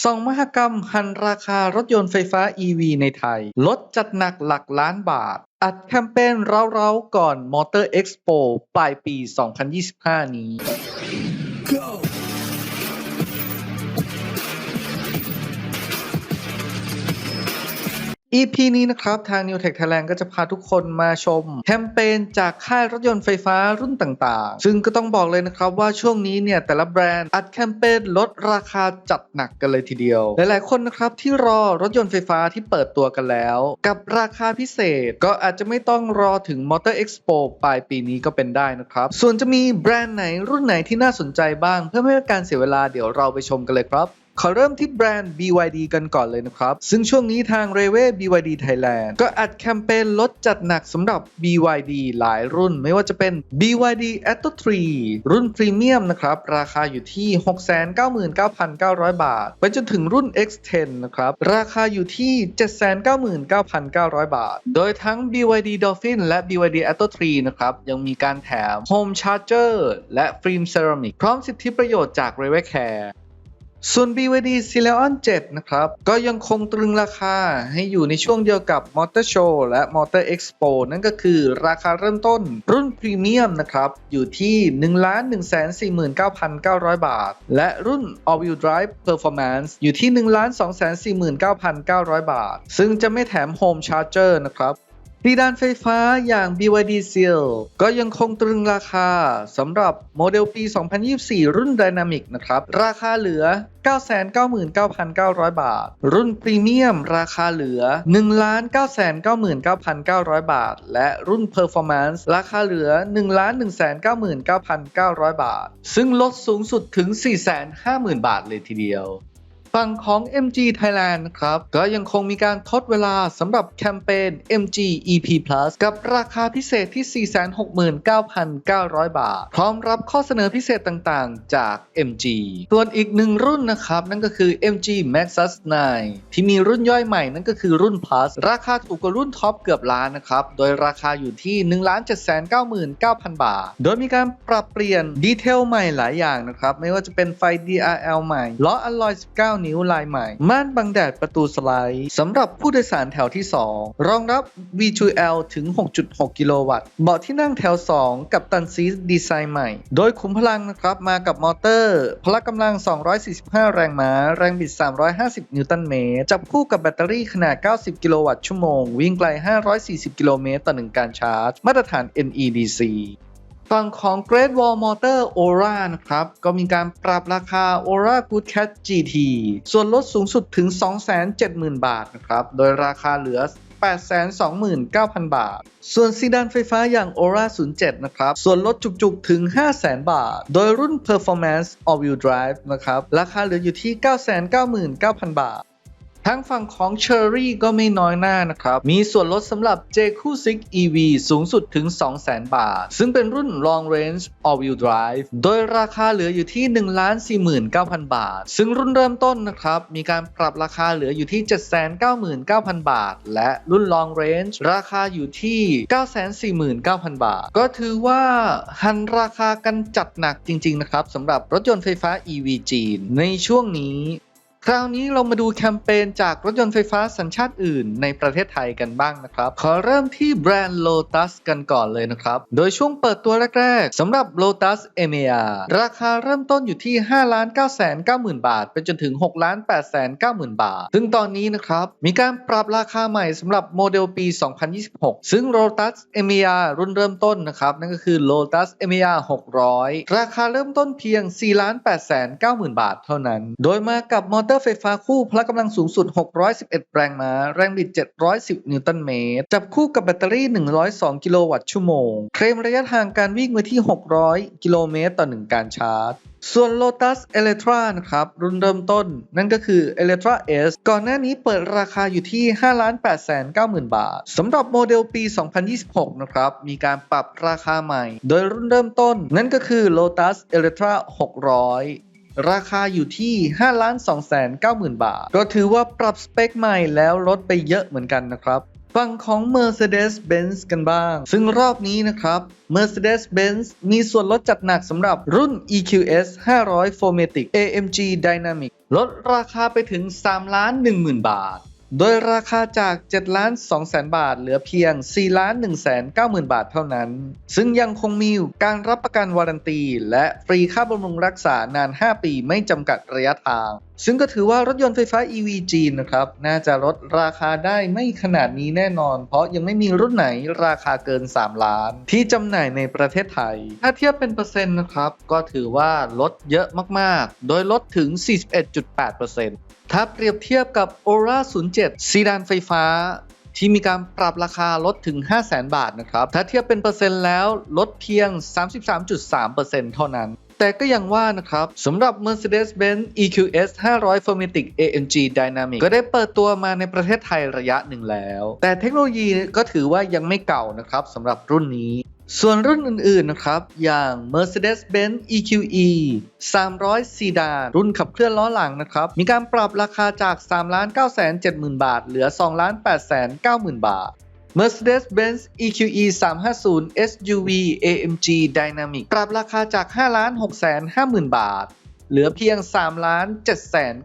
ส่องมหกรรมหันราคารถยนต์ไฟฟ้า EV ในไทย ลดจัดหนักหลักล้านบาท อัดแคมเปญเร้าๆก่อนมอเตอร์เอ็กซ์โปลายปี 2025 นี้ EP นี้นะครับ ทาง New Tech Thailand ก็จะพาทุกคนมาชม แคมเปญจากค่ายรถยนต์ไฟฟ้ารุ่นต่างๆ ซึ่งก็ต้องบอกเลยนะครับว่าช่วงนี้เนี่ย แต่ละแบรนด์อัดแคมเปญลดราคาจัดหนักกันเลยทีเดียว หลายๆคนนะครับ ที่รอรถยนต์ไฟฟ้าที่เปิดตัวกันแล้ว กับราคาพิเศษก็อาจจะไม่ต้องรอถึง Motor Expo ปลายปีนี้ก็เป็นได้นะครับ ส่วนจะมีแบรนด์ไหนรุ่นไหนที่น่าสนใจบ้าง เพื่อไม่ให้การเสียเวลาเดี๋ยวเราไปชมกันเลยครับ ขอเริ่มที่แบรนด์ BYD กันก่อนเลยนะครับ ซึ่งช่วงนี้ทาง r a w a y BYD Thailand ก็อัดแคมเปญลดจัดหนักสำหรับ BYD หลายรุ่น ไม่ว่าจะเป็น BYD Atto 3 รุ่นพรีเมียมนะครับ ราคาอยู่ที่ 699,900 บาท ไปจนถึงรุ่น X10 นะครับ ราคาอยู่ที่ 799,900 บาท โดยทั้ง BYD Dolphin และ BYD Atto 3 นะครับ ยังมีการแถม Home Charger และฟิล์มเซรามิกพร้อมสิทธิประโยชน์จาก r a w a y Care ส่วน BYD c e l e o n 7 นะครับ ก็ยังคงตรึงราคาให้อยู่ในช่วงเดียวกับ Motor Show และ Motor Expo นั่นก็คือราคาเริ่มต้นรุ่นพรีเมียมนะครับ อยู่ที่ 1,149,900 บาท และรุ่น All Wheel Drive Performance อยู่ที่ 1,249,900 บาท ซึ่งจะไม่แถม Home Charger นะครับ ดีดานไฟฟ้าอย่าง BYD Seal ก็ยังคงตรึงราคาสำหรับโมเดลปี 2024 รุ่น Dynamic นะครับ ราคาเหลือ 999,900 บาท รุ่นพรีเมียมราคาเหลือ 1,999,900 บาท และรุ่น Performance ราคาเหลือ 1,199,900 บาท ซึ่งลดสูงสุดถึง 450,000 บาทเลยทีเดียว ฝั่งของ MG Thailand นะครับ ก็ยังคงมีการทดเวลาสำหรับแคมเปญ MG EP Plus กับราคาพิเศษที่ 469,900 บาท พร้อมรับข้อเสนอพิเศษต่างๆ จาก MG ส่วนอีกหนึ่งรุ่นนะครับ นั่นก็คือ MG Maxus 9 ที่มีรุ่นย่อยใหม่นั่นก็คือรุ่น Plus ราคาถูกกว่ารุ่นท็อปเกือบล้านนะครับ โดยราคาอยู่ที่ 1,799,000 บาท โดยมีการปรับเปลี่ยนดีเทลใหม่หลายอย่างนะครับ ไม่ว่าจะเป็นไฟ DRL ใหม่ล้ออลลอย19นิ้วลายใหม่ ม่านบังแดดประตูสไลด์สำหรับผู้โดยสารแถวที่ 2 รองรับ V2L ถึง 6.6 กิโลวัตต์ เบาะที่นั่งแถว 2 กับตันซีดีไซน์ใหม่ โดยขุมพลังนะครับมากับมอเตอร์ พละกำลัง 245 แรงม้า แรงบิด 350 นิวตันเมตร จับคู่กับแบตเตอรี่ขนาด 90 กิโลวัตต์ชั่วโมง วิ่งไกล 540 กิโลเมตรต่อ1การชาร์จ มาตรฐาน NEDC ฝั่งของ Great Wall Motor Aura นะครับ ก็มีการปรับราคา Aura Good Cat GT ส่วนลดสูงสุดถึง 270,000 บาทนะครับ โดยราคาเหลือ 829,000 บาท ส่วนซีดานไฟฟ้าอย่าง Aura 07 นะครับ ส่วนลดจุกๆ ถึง 500,000 บาท โดยรุ่น Performance All Wheel Drive นะครับ ราคาเหลืออยู่ที่ 999,000 บาท ทั้งฝั่งของ Cherry ก็ไม่น้อยหน้านะครับ มีส่วนลดสำหรับ j q 6 EV สูงสุดถึง 200,000 บาท ซึ่งเป็นรุ่น Long Range All Wheel Drive โดยราคาเหลืออยู่ที่ 1,49,000 บาท ซึ่งรุ่นเริ่มต้นนะครับ มีการปรับราคาเหลืออยู่ที่ 799,000 บาท และรุ่น Long Range ราคาอยู่ที่ 949,000 บาท ก็ถือว่าหันราคากันจัดหนักจริง ๆ นะครับสำหรับรถยนต์ไฟฟ้า EV จีน ในช่วงนี้ คราวนี้เรามาดูแคมเปญจากรถยนต์ไฟฟ้าสัญชาติอื่นในประเทศไทยกันบ้างนะครับ ขอเริ่มที่แบรนด์ Lotus กันก่อนเลยนะครับ โดยช่วงเปิดตัวแรกๆสำหรับ Lotus e m e a ราคาเริ่มต้นอยู่ที่ 5 9 9 0 0 0 บาท ไปจนถึง 6 8 9 0 0 0 บาท ซึ่งตอนนี้นะครับ มีการปรับราคาใหม่สำหรับโมเดลปี 2026 ซึ่ง Lotus e m e a รุ่นเริ่มต้นนะครับ นั่นก็คือ Lotus e m e a 600 ราคาเริ่มต้นเพียง 4 8 9 0 0 0 0บาท เท่านั้น โดยมากับมอเตอร์ไฟฟ้าคู่พละกำลังสูงสุด 611 แรงม้า แรงบิด 710 นิวตันเมตร จับคู่กับแบตเตอรี่ 102 กิโลวัตต์ชั่วโมง เคลมระยะทางการวิ่งไว้ที่ 600 กิโลเมตรต่อ 1 การชาร์จส่วน Lotus Electra นะครับ รุ่นเริ่มต้น นั่นก็คือ Electra S ก่อนหน้านี้เปิดราคาอยู่ที่ 5,890,000 บาท สำหรับโมเดลปี 2026 นะครับ มีการปรับราคาใหม่ โดยรุ่นเริ่มต้น นั่นก็คือ Lotus Electra 600 ราคาอยู่ที่ 5 2 9 0 0 0 0 บาท ก็ถือว่าปรับสเปคใหม่แล้วลดไปเยอะเหมือนกันนะครับฝั่งของ Mercedes-Benz กันบ้าง ซึ่งรอบนี้นะครับ Mercedes-Benz มีส่วนลดจัดหนักสำหรับรุ่น EQS 500 4matic AMG Dynamic ลดราคาไปถึง 3 ล้าน 10,000 บาท โดยราคาจาก7ล้าน2แสนบาท เหลือเพียง4ล้าน1แสน9หมื่นบาทเท่านั้น ซึ่งยังคงมีการรับประกันวารันตี และฟรีค่าบำรุงรักษานาน 5 ปีไม่จำกัดระยะทาง ซึ่งก็ถือว่ารถยนต์ไฟฟ้า EV จีนนะครับ น่าจะลดราคาได้ไม่ขนาดนี้แน่นอน เพราะยังไม่มีรุ่นไหนราคาเกิน 3 ล้าน ที่จำหน่ายในประเทศไทย ถ้าเทียบเป็นเปอร์เซ็นต์นะครับ ก็ถือว่าลดเยอะมาก ๆ โดยลดถึง 41.8% ถ้าเปรียบเทียบกับ Aura 07 ซีดานไฟฟ้า ที่มีการปรับราคาลดถึง 500,000 บาทนะครับ ถ้าเทียบเป็นเปอร์เซ็นต์แล้วลดเพียง 33.3%เท่านั้นแต่ก็ยังว่านะครับสำหรับ Mercedes-Benz EQS 500 4matic AMG Dynamic ก็ได้เปิดตัวมาในประเทศไทยระยะหนึ่งแล้ว แต่เทคโนโลยีก็ถือว่ายังไม่เก่านะครับสำหรับรุ่นนี้ ส่วนรุ่นอื่นๆ นะครับ อย่าง Mercedes-Benz EQE 300 ซีดานรุ่นขับเคลื่อนล้อหลังนะครับ มีการปรับราคาจาก 3 9 7 0 0 0 0 บาท เหลือ 2 8 9 0 0 0บาท Mercedes-Benz EQE 350 SUV AMG Dynamic ปรับราคาจาก 5 6 5 0 0 0 0 บาท เหลือเพียง3 7 9 0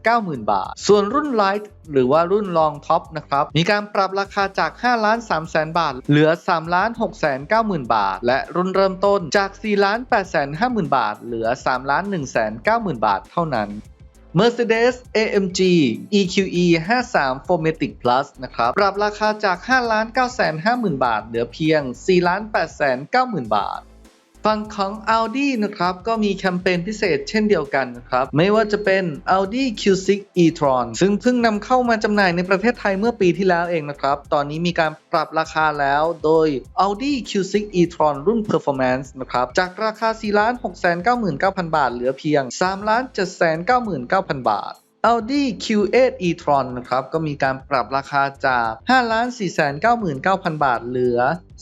0 0 0 บาท ส่วนรุ่น Light หรือว่ารุ่น Long Top นะครับ มีการปรับราคาจาก5 3 0 0 0 0บาท เหลือ3 6 9 0 0 0 0 บาท และรุ่นเริ่มต้นจาก4 8 5 0 0 0 0 บาท เหลือ3 1 9 0 0 0 บาทเท่านั้น Mercedes AMG EQE 53 4matic Plus นะครับ ปรับราคาจาก 5 9 5 0 0 0 0 บาท เหลือเพียง 4 8 9 0 0 0 0บาท ฝั่งของ Audi นะครับก็มีแคมเปญพิเศษเช่นเดียวกันนะครับ ไม่ว่าจะเป็น Audi Q6 e-tron ซึ่งเพิ่งนำเข้ามาจำหน่ายในประเทศไทยเมื่อปีที่แล้วเองนะครับ ตอนนี้มีการปรับราคาแล้วโดย Audi Q6 e-tron รุ่น Performance นะครับ จากราคา 4 6 9 9 0 0 0 บาท เหลือเพียง 3 7 9 9 0 0 0บาท Audi Q8 e-tron นะครับ ก็มีการปรับราคาจาก 5 4 9 9 0 0 0 บาท เหลือ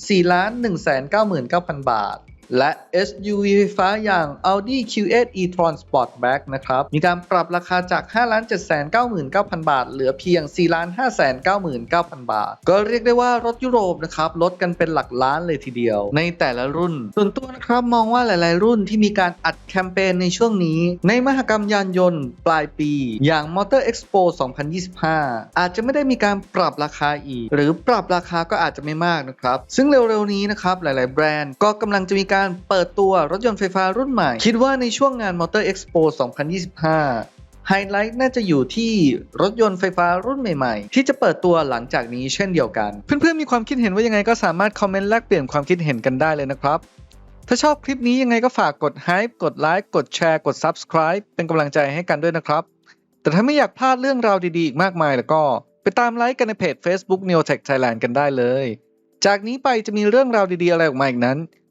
4 1 9 9 0 0 0 บาท และ SUV ไฟฟ้าอย่าง Audi Q8 e-tron Sportback นะครับ มีการปรับราคาจาก 5 7 9 9 0 0 0 บาท เหลือเพียง 4 5 9 9 0 0 0 บาท ก็เรียกได้ว่ารถยุโรปนะครับ ลดกันเป็นหลักล้านเลยทีเดียว ในแต่ละรุ่น ส่วนตัวนะครับ มองว่าหลาย ๆ รุ่นที่มีการอัดแคมเปญในช่วงนี้ ในมหกรรมยานยนต์ปลายปี อย่าง Motor Expo 2025 อาจจะไม่ได้มีการปรับราคาอีก หรือปรับราคาก็อาจจะไม่มากนะครับ ซึ่งเร็ว ๆ นี้นะครับ หลาย ๆ แบรนด์ก็กำลังจะมีการการเปิดตัวรถยนต์ไฟฟ้ารุ่นใหม่ คิดว่าในช่วงงาน Motor Expo 2025 ไฮไลท์น่าจะอยู่ที่รถยนต์ไฟฟ้ารุ่นใหม่ๆ ที่จะเปิดตัวหลังจากนี้เช่นเดียวกัน เพื่อนๆมีความคิดเห็นว่ายังไงก็สามารถคอมเมนต์แลกเปลี่ยนความคิดเห็นกันได้เลยนะครับ ถ้าชอบคลิปนี้ยังไงก็ฝากกด Hype กดไลค์กดแชร์กด Subscribe เป็นกำลังใจให้กันด้วยนะครับ แต่ถ้าไม่อยากพลาดเรื่องราวดีๆอีกมากมายแล้วก็ไปตามไลค์กันในเพจ Facebook Neotech Thailand กันได้เลย จากนี้ไปจะมีเรื่องราวดีๆอะไรออกมาอีกนั้น